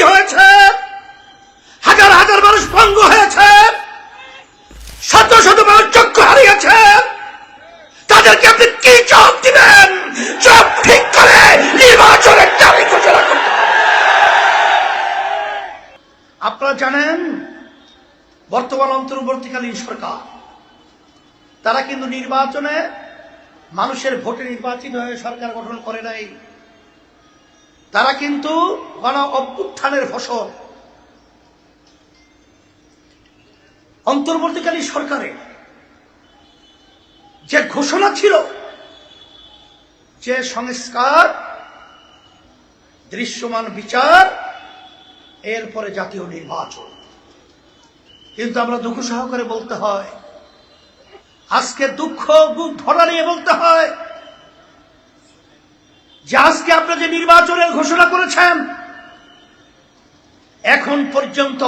খালি হয়েছে, হাজার হাজার মানুষ ভঙ্গ হয়েছে, শত শত মানুষ চক্ষু হারিয়েছে। তাদেরকে আপনি কি জবাব দিবেন? সব ঠিক করে নির্বাচনের তারিখ ঘোষণা করতে আপনারা জানেন, বর্তমান অন্তর্বর্তীকালীন সরকার, তারা কিন্তু নির্বাচনে মানুষের ভোটে নির্বাচিত হয়ে সরকার গঠন করে নাই। তারা কিন্তু গণ অভ্যুত্থানের ফসল। অন্তর্বর্তীকালীন সরকারে যে ঘোষণা ছিল যে সংস্কার, দৃশ্যমান বিচার, এরপরে জাতীয় নির্বাচন। কিন্তু আমরা দুঃখ সহকারে বলতে হয়, আজকে দুঃখ, বুক ভরা নিয়ে বলতে হয় যে আজকে আপনারা যে নির্বাচনের ঘোষণা করেছেন, এখন পর্যন্ত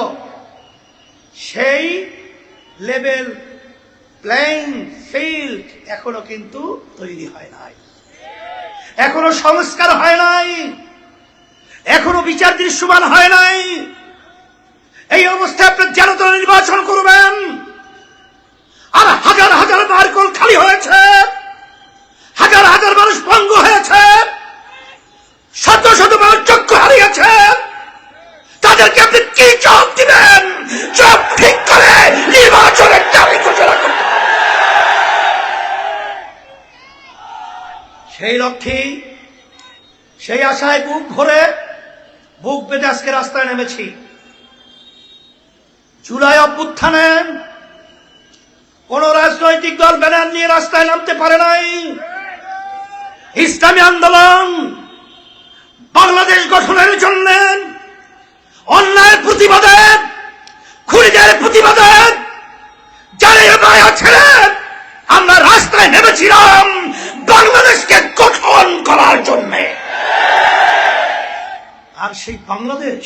সেই লেভেল প্লেইং ফিল্ড এখনও কিন্তু তৈরি হয় নাই। এখনও সংস্কার হয় নাই। এখনও বিচার দৃশ্যমান হয় নাই। এই অবস্থায় আপনি জনতা নির্বাচন করবেন। আর হাজার হাজার মার্কল খালি হয়েছে হাজার হাজার মানুষ ভঙ্গ হয়েছে শত শত মানুষ চক্ষু হারিয়েছে তাদেরকে আপনি কি জবাব দিবেন সব ঠিক করে নির্বাচনের তারিখ ঘোষণা করতে হবে। সেই লক্ষ্যে সেই আশায় বুক ভরে, বুক বেঁধে আজকে রাস্তায় নেমেছি। জুলাই অভ্যুত্থানে কোন রাজনৈতিক দল ব্যানার নিয়ে রাস্তায় নামতে পারে নাই। ইসলামী আন্দোলন বাংলাদেশ গঠনের জন্য অন্যায়ের প্রতিবাদে, খুনিদের প্রতিবাদে যারা মায়া ছেড়ে আমরা রাস্তায় নেমেছিলাম। বাংলাদেশকে গঠন করার জন্য আর সেই বাংলাদেশ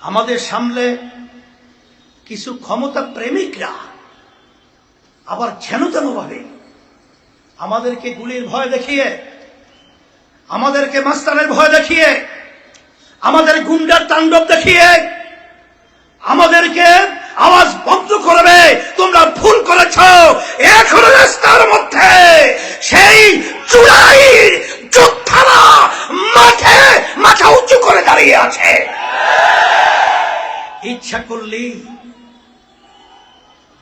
আমাদের সামনে কিছু ক্ষমতা প্রেমিকরা আবার যেন ভাবে আমাদেরকে গুলির ভয় দেখিয়ে, আমাদেরকে মাস্তানের ভয় দেখিয়ে, আমাদের গুন্ডার তাণ্ডব দেখিয়ে, আমাদেরকে আওয়াজ বন্ধ করবে। তোমরা ভুল করেছ। এখনও রাস্তার মধ্যে সেই চুড়াইর ইচ্ছা করলেই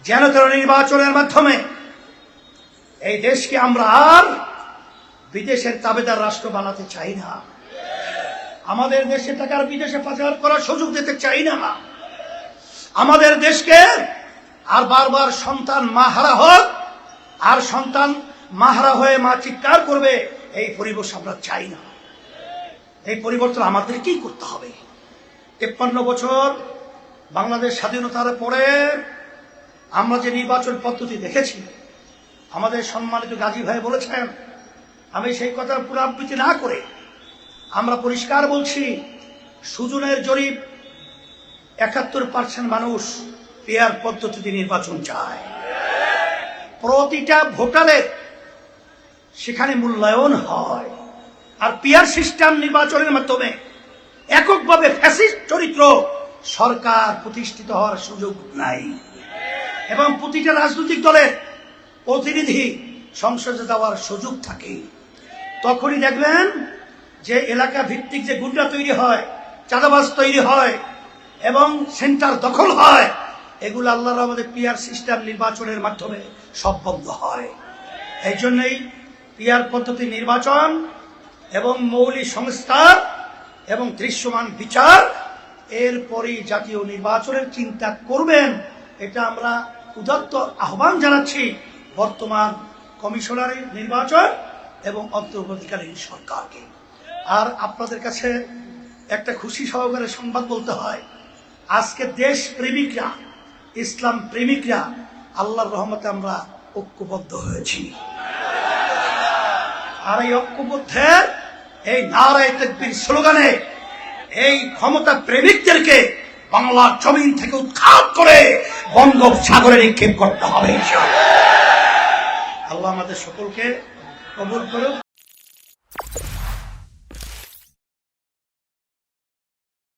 যেন তেন নির্বাচনের মাধ্যমে এই দেশকে আমরা আর বিদেশের তাবেদার রাষ্ট্র বানাতে চাই না। আমাদের দেশে টাকার বিদেশে পাচার করার সুযোগ দিতে চাই না। আমাদের দেশকে আর বারবার সন্তান মাহারা হোক, আর সন্তান মাহারা হয়ে মা চিৎকার করবে, এই পরিবেশ আমরা চাই না। এই পরিবর্তন আমাদেরকেই করতে হবে। তেপ্পান্ন বছর বাংলাদেশ স্বাধীনতার পরে আমরা যে নির্বাচন পদ্ধতি দেখেছি, আমাদের সম্মানিত গাজী ভাই বলেছেন, আমি সেই কথার পুনরাবৃত্তি না করে আমরা পরিষ্কার বলছি, সুজনের জরিপ একাত্তর পার্সেন্ট মানুষ পেয়ার পদ্ধতিতে নির্বাচন চায়। প্রতিটা ভোটারের সেখানে মূল্যায়ন হয়। আর পিয়ার সিস্টেম নির্বাচনের মাধ্যমে এককভাবে ফ্যাসিস্ট চরিত্র সরকার প্রতিষ্ঠিত হওয়ার সুযোগ নাই। এবং প্রতিটা রাজনৈতিক দলের প্রতিনিধি সংসদে যাওয়ার সুযোগ থাকে। তখনই দেখবেন যে এলাকা ভিত্তিক যে গুন্ডা তৈরি হয়, চাঁদাবাজ তৈরি হয়, এবং সেন্টার দখল হয়, এগুলো আল্লাহর আমাদের পিয়ার সিস্টেম নির্বাচনের মাধ্যমে সব বন্ধ হয়। এই জন্যই পিয়ার পদ্ধতি নির্বাচন এবং মৌলিক সংস্কার এবং দৃশ্যমান বিচার এরপরই জাতীয় নির্বাচনের চিন্তা করবেন, এটা আমরা উদাত্ত আহ্বান জানাচ্ছি বর্তমান কমিশনারের নির্বাচন এবং অন্তর্বর্তীকালীন সরকারকে। আর আপনাদের কাছে একটা খুশি সহকারে সংবাদ বলতে হয়, আজকে দেশ প্রেমিকরা ইসলাম প্রেমিকরা, আল্লাহর রহমতে আমরা ঐক্যবদ্ধ হয়েছি। আর এই ঐক্যবদ্ধের এই নারায় তেকবির স্লোগানে এই ক্ষমতা প্রেমিকদেরকে বাংলার জমিন থেকে উৎখাত করে বঙ্গোপসাগরে নিক্ষেপ করতে হবে। আল্লাহ আমাদের সকলকে কবুল করুক